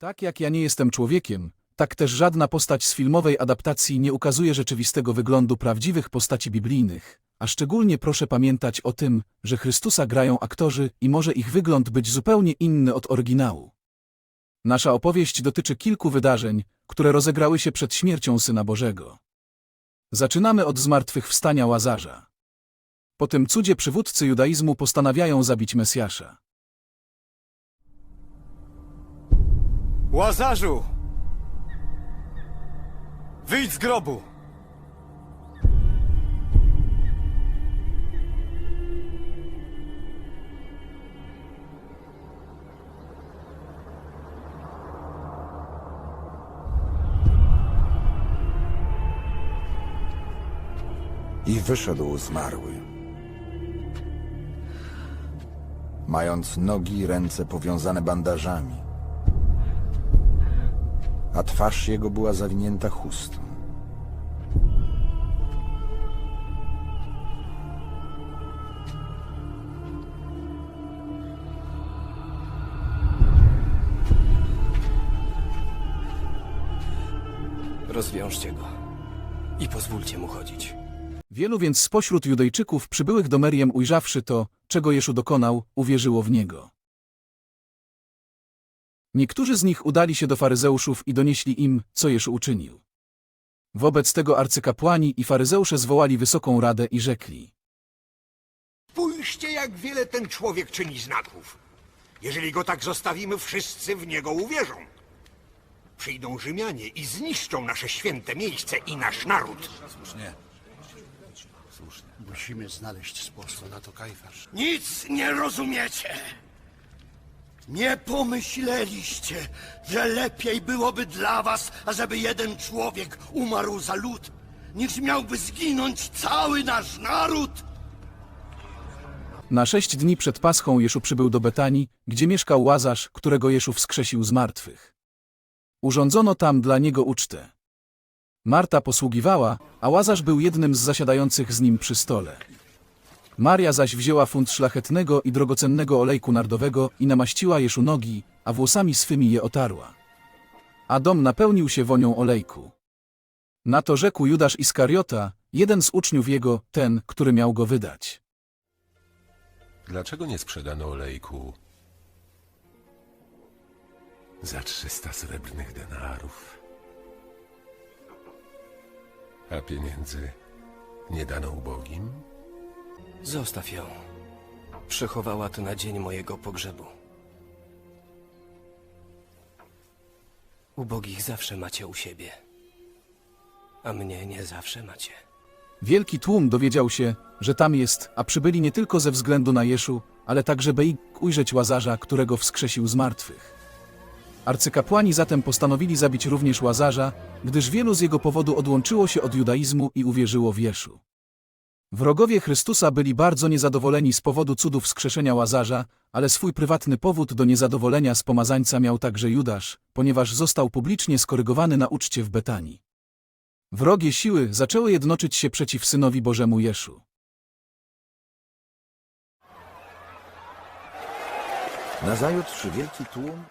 Tak jak ja nie jestem człowiekiem, tak też żadna postać z filmowej adaptacji nie ukazuje rzeczywistego wyglądu prawdziwych postaci biblijnych, a szczególnie proszę pamiętać o tym, że Chrystusa grają aktorzy i może ich wygląd być zupełnie inny od oryginału. Nasza opowieść dotyczy kilku wydarzeń, które rozegrały się przed śmiercią Syna Bożego. Zaczynamy od zmartwychwstania Łazarza. Po tym cudzie przywódcy judaizmu postanawiają zabić Mesjasza. Łazarzu! Wyjdź z grobu! I wyszedł zmarły. Mając nogi i ręce powiązane bandażami, a twarz jego była zawinięta chustą. Rozwiążcie go i pozwólcie mu chodzić. Wielu więc spośród Judejczyków przybyłych do Meriem ujrzawszy to, czego Jeszu dokonał, uwierzyło w Niego. Niektórzy z nich udali się do faryzeuszów i donieśli im, co Jeszu uczynił. Wobec tego arcykapłani i faryzeusze zwołali wysoką radę i rzekli. Spójrzcie, jak wiele ten człowiek czyni znaków. Jeżeli go tak zostawimy, wszyscy w niego uwierzą. Przyjdą Rzymianie i zniszczą nasze święte miejsce i nasz naród. Musimy znaleźć sposób na to, Kajfasz. Nic nie rozumiecie! Nie pomyśleliście, że lepiej byłoby dla was, ażeby jeden człowiek umarł za lud, niż miałby zginąć cały nasz naród? Na sześć dni przed Paschą Jeszu przybył do Betanii, gdzie mieszkał Łazarz, którego Jeszu wskrzesił z martwych. Urządzono tam dla niego ucztę. Marta posługiwała, a Łazarz był jednym z zasiadających z nim przy stole. Maria zaś wzięła funt szlachetnego i drogocennego olejku nardowego i namaściła Jeszu nogi, a włosami swymi je otarła. A dom napełnił się wonią olejku. Na to rzekł Judasz Iskariota, jeden z uczniów jego, ten, który miał go wydać. Dlaczego nie sprzedano olejku za 300 srebrnych denarów? A pieniędzy nie dano ubogim? Zostaw ją. Przechowała to na dzień mojego pogrzebu. Ubogich zawsze macie u siebie, a mnie nie zawsze macie. Wielki tłum dowiedział się, że tam jest, a przybyli nie tylko ze względu na Jeszu, ale także by ujrzeć Łazarza, którego wskrzesił z martwych. Arcykapłani zatem postanowili zabić również Łazarza, gdyż wielu z jego powodu odłączyło się od judaizmu i uwierzyło w Jeszu. Wrogowie Chrystusa byli bardzo niezadowoleni z powodu cudów wskrzeszenia Łazarza, ale swój prywatny powód do niezadowolenia z pomazańca miał także Judasz, ponieważ został publicznie skorygowany na uczcie w Betanii. Wrogie siły zaczęły jednoczyć się przeciw Synowi Bożemu Jeszu. Nazajutrz wielki tłum